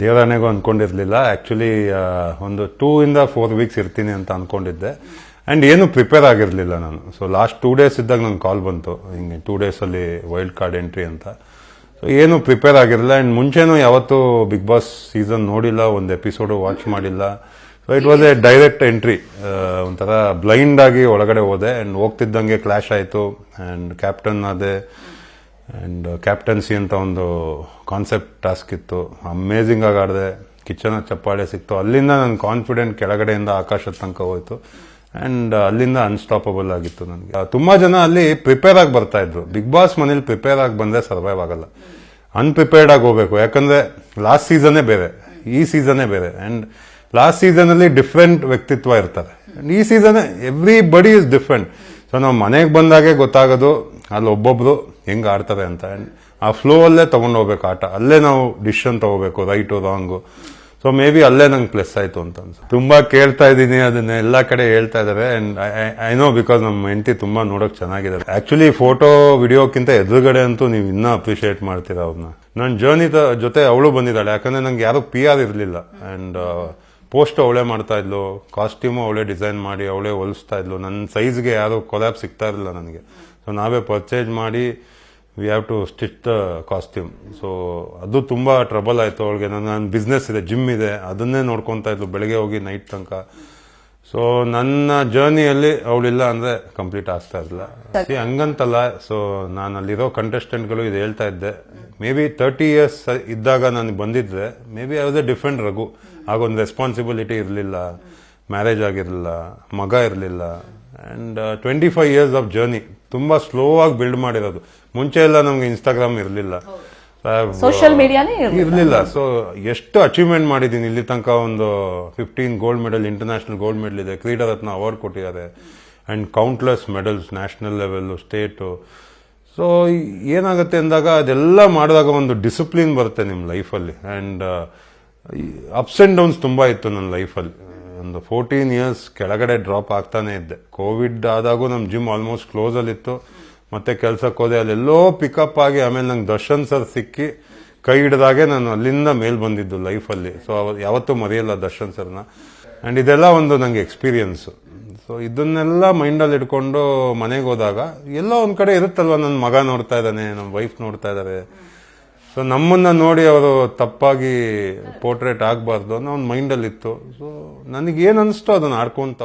ದೇವರಾಣೆಗೂ ಅಂದ್ಕೊಂಡಿರ್ಲಿಲ್ಲ ಆ್ಯಕ್ಚುಲಿ ಒಂದು ಟೂ ಇಂದ ಫೋರ್ ವೀಕ್ಸ್ ಇರ್ತೀನಿ ಅಂತ ಅಂದ್ಕೊಂಡಿದ್ದೆ ಆ್ಯಂಡ್ ಏನು ಪ್ರಿಪೇರ್ ಆಗಿರಲಿಲ್ಲ ನಾನು. ಸೊ ಲಾಸ್ಟ್ ಟೂ ಡೇಸ್ ಇದ್ದಾಗ ನನ್ನ ಕಾಲ್ ಬಂತು. ಹಿಂಗೆ ಟೂ ಡೇಸಲ್ಲಿ ವೈಲ್ಡ್ ಕಾರ್ಡ್ ಎಂಟ್ರಿ ಅಂತ. ಸೊ ಏನು ಪ್ರಿಪೇರ್ ಆಗಿರಲಿಲ್ಲ. ಆ್ಯಂಡ್ ಮುಂಚೆನೂ ಯಾವತ್ತೂ ಬಿಗ್ ಬಾಸ್ ಸೀಸನ್ ನೋಡಿಲ್ಲ. ಒಂದು ಎಪಿಸೋಡು ವಾಚ್ ಮಾಡಿಲ್ಲ. So it was a direct entry ಒಂಥರ ಬ್ಲೈಂಡ್ ಆಗಿ ಒಳಗಡೆ ಹೋದೆ. ಆ್ಯಂಡ್ ಹೋಗ್ತಿದ್ದಂಗೆ ಕ್ಲಾಶ್ ಆಯಿತು. ಆ್ಯಂಡ್ ಕ್ಯಾಪ್ಟನ್ ಆದೆ ಆ್ಯಂಡ್ ಕ್ಯಾಪ್ಟನ್ಸಿ ಅಂತ ಒಂದು ಕಾನ್ಸೆಪ್ಟ್ ಟಾಸ್ಕ್ ಇತ್ತು. ಅಮೇಝಿಂಗ್ ಆಗಿ ಆಡಿದೆ. ಕಿಚನ್ ಚಪ್ಪಾಳೆ ಸಿಕ್ತು. ಅಲ್ಲಿಂದ ನನ್ನ ಕಾನ್ಫಿಡೆಂಟ್ ಕೆಳಗಡೆಯಿಂದ ಆಕಾಶದ ತನಕ ಹೋಯಿತು. ಆ್ಯಂಡ್ ಅಲ್ಲಿಂದ ಅನ್ಸ್ಟಾಪಬಲ್ ಆಗಿತ್ತು ನನಗೆ. ತುಂಬ ಜನ ಅಲ್ಲಿ ಪ್ರಿಪೇರ್ ಆಗಿ ಬರ್ತಾ ಇದ್ರು. ಬಿಗ್ ಬಾಸ್ ಮನೇಲಿ ಪ್ರಿಪೇರ್ ಆಗಿ ಬಂದರೆ ಸರ್ವೈವ್ ಆಗಲ್ಲ. ಅನ್ಪ್ರಿಪೇರ್ಡ್ ಆಗಿ ಹೋಗ್ಬೇಕು. ಯಾಕಂದರೆ ಲಾಸ್ಟ್ ಸೀಸನ್ನೇ ಬೇರೆ. ಈ ಸೀಸನ್ನೇ ಬೇರೆ. ಆ್ಯಂಡ್ ಲಾಸ್ಟ್ ಸೀಸನಲ್ಲಿ ಡಿಫ್ರೆಂಟ್ ವ್ಯಕ್ತಿತ್ವ ಇರ್ತಾರೆ. ಈ season everybody is different so ನಾವು ಮನೆಗೆ ಬಂದಾಗೆ ಗೊತ್ತಾಗೋದು, ಅಲ್ಲಿ ಒಬ್ಬೊಬ್ರು ಹೆಂಗೆ ಆಡ್ತಾರೆ ಅಂತ. ಆ ಫ್ಲೋ ಅಲ್ಲೇ ತೊಗೊಂಡು ಹೋಗ್ಬೇಕು ಆಟ. ಅಲ್ಲೇ ನಾವು ಡಿಸಿಷನ್ ತಗೋಬೇಕು right wrong so may be ಅಲ್ಲೇ ನಂಗೆ ಪ್ಲಸ್ ಆಯಿತು ಅಂತ ಅನ್ಸುತ್ತೆ. ತುಂಬ ಕೇಳ್ತಾ ಇದ್ದೀನಿ, ಅದನ್ನ ಎಲ್ಲ ಕಡೆ ಹೇಳ್ತಾ ಇದ್ದಾರೆ. ಆ್ಯಂಡ್ ಐ ನೋ ಬಿಕಾಸ್ ನಮ್ಮ ಹೆಂಡತಿ ತುಂಬ ನೋಡೋಕೆ ಚೆನ್ನಾಗಿದ್ದಾರೆ. ಆ್ಯಕ್ಚುಲಿ ಫೋಟೋ ವಿಡಿಯೋಕ್ಕಿಂತ ಎದುರುಗಡೆ ಅಂತೂ ನೀವು ಇನ್ನೂ ಅಪ್ರಿಷಿಯೇಟ್ ಮಾಡ್ತೀರಾ ಅವ್ರನ್ನ ನನ್ನ ಜರ್ನಿ ಜೊತೆ ಅವಳು ಬಂದಿದ್ದಾಳೆ. ಯಾಕಂದರೆ ನಂಗೆ ಯಾರು ಪಿ ಆರ್ ಇರಲಿಲ್ಲ. ಅಂಡ್ ಪೋಸ್ಟ್ ಅವಳೇ ಮಾಡ್ತಾ ಇದ್ಲು ಕಾಸ್ಟ್ಯೂಮು ಅವಳೇ ಡಿಸೈನ್ ಮಾಡಿ, ಅವಳೇ ಹೊಲಿಸ್ತಾ ಇದ್ಲು. ನನ್ನ ಸೈಜ್ಗೆ ಯಾರು ಕೊಲ್ಯಾಬ್ ಸಿಗ್ತಾ ಇರಲಿಲ್ಲ ನನಗೆ. ಸೊ ನಾವೇ ಪರ್ಚೇಸ್ ಮಾಡಿ we have to stitch the costume so ಅದು ತುಂಬ ಟ್ರಬಲ್ ಆಯಿತು ಅವಳಿಗೆ. ನನ್ನ ನನ್ನ ಬಿಸ್ನೆಸ್ ಇದೆ ಜಿಮ್ ಇದೆ, ಅದನ್ನೇ ನೋಡ್ಕೊತಾ ಇದ್ಲು ಬೆಳಗ್ಗೆ ಹೋಗಿ ನೈಟ್ ತನಕ. ಸೊ ನನ್ನ ಜರ್ನಿಯಲ್ಲಿ ಅವಳಿಲ್ಲ ಅಂದರೆ ಕಂಪ್ಲೀಟ್ ಆಗ್ತಾ ಇರಲಿಲ್ಲ. ಹಂಗಂತಲ್ಲ ಸೊ ನಾನು ಅಲ್ಲಿರೋ ಕಂಟೆಸ್ಟೆಂಟ್ಗಳು ಇದು ಹೇಳ್ತಾ ಇದ್ದೆ. ಮೇ ಬಿ ತರ್ಟಿ ಇಯರ್ಸ್ ಇದ್ದಾಗ ನಾನು ಬಂದಿದ್ರೆ ಮೇ ಬಿ ಯಾವ್ದೇ ಡಿಫ್ರೆಂಟ್ ರಘು. ಆಗೊಂದು ರೆಸ್ಪಾನ್ಸಿಬಿಲಿಟಿ ಇರಲಿಲ್ಲ. ಮ್ಯಾರೇಜ್ ಆಗಿರಲಿಲ್ಲ. ಮಗ ಇರಲಿಲ್ಲ. And twenty five years of journey ತುಂಬ ಸ್ಲೋ ಆಗಿ ಬಿಲ್ಡ್ ಮಾಡಿರೋದು. ಮುಂಚೆ ಎಲ್ಲ ನಮ್ಗೆ ಇನ್ಸ್ಟಾಗ್ರಾಮ್ ಇರಲಿಲ್ಲ. ಸೋಷಿಯಲ್ ಮೀಡಿಯಾನೇ ಇರಲಿಲ್ಲ. ಸೊ ಎಷ್ಟು ಅಚೀವ್ಮೆಂಟ್ ಮಾಡಿದ್ದೀನಿ. ಇಲ್ಲಿ ತನಕ ಒಂದು fifteen gold medal international gold medal ಇದೆ. ಕ್ರೀಡಾ ರತ್ನ ಅವಾರ್ಡ್ ಕೊಟ್ಟಿದ್ದಾರೆ. And countless medals national level state so ಏನಾಗುತ್ತೆ ಅಂದಾಗ ಅದೆಲ್ಲ ಮಾಡಿದಾಗ ಒಂದು ಡಿಸಿಪ್ಲಿನ್ ಬರುತ್ತೆ ನಿಮ್ಮ ಲೈಫಲ್ಲಿ ಆ್ಯಂಡ್ ಅಪ್ಸ್ ಆ್ಯಂಡ್ ಡೌನ್ಸ್ ತುಂಬ ಇತ್ತು ನನ್ನ ಲೈಫಲ್ಲಿ ಒಂದು ಫೋರ್ಟೀನ್ ಇಯರ್ಸ್ ಕೆಳಗಡೆ ಡ್ರಾಪ್ ಆಗ್ತಾನೆ ಇದ್ದೆ. ಕೋವಿಡ್ ಆದಾಗೂ ನಮ್ಮ ಜಿಮ್ ಆಲ್ಮೋಸ್ಟ್ ಕ್ಲೋಸಲ್ಲಿತ್ತು ಮತ್ತೆ ಕೆಲ್ಸಕ್ಕೆ ಹೋದೆ. ಅಲ್ಲೆಲ್ಲೋ ಪಿಕಪ್ ಆಗಿ ಆಮೇಲೆ ನಂಗೆ ದರ್ಶನ್ ಸರ್ ಸಿಕ್ಕಿ ಕೈ ಹಿಡಿದಾಗೆ ನಾನು ಅಲ್ಲಿಂದ ಮೇಲ್ ಬಂದಿದ್ದು ಲೈಫಲ್ಲಿ ಸೊ ಯಾವತ್ತೂ ಮರೆಯಲ್ಲ ದರ್ಶನ್ ಸರ್ನ ಆ್ಯಂಡ್ ಇದೆಲ್ಲ ಒಂದು ನಂಗೆ ಎಕ್ಸ್ಪೀರಿಯನ್ಸ್ ಸೊ ಇದನ್ನೆಲ್ಲ ಮೈಂಡಲ್ಲಿ ಇಟ್ಕೊಂಡು ಮನೆಗೆ ಹೋದಾಗ ಎಲ್ಲೋ ಒಂದು ಕಡೆ ಇರುತ್ತಲ್ವ ನನ್ನ ಮಗ ನೋಡ್ತಾ ಇದ್ದಾನೆ ನಮ್ಮ ವೈಫ್ ನೋಡ್ತಾ ಇದ್ದಾರೆ ಸೊ ನಮ್ಮನ್ನ ನೋಡಿ ಅವರು ತಪ್ಪಾಗಿ ಪೋರ್ಟ್ರೇಟ್ ಆಗಬಾರ್ದು ಅನ್ನೋ ಒಂದು ಮೈಂಡಲ್ಲಿತ್ತು. ಸೊ ನನಗೇನು ಅನಿಸ್ತೋ ಅದನ್ನ ಆಡ್ಕೊಂತ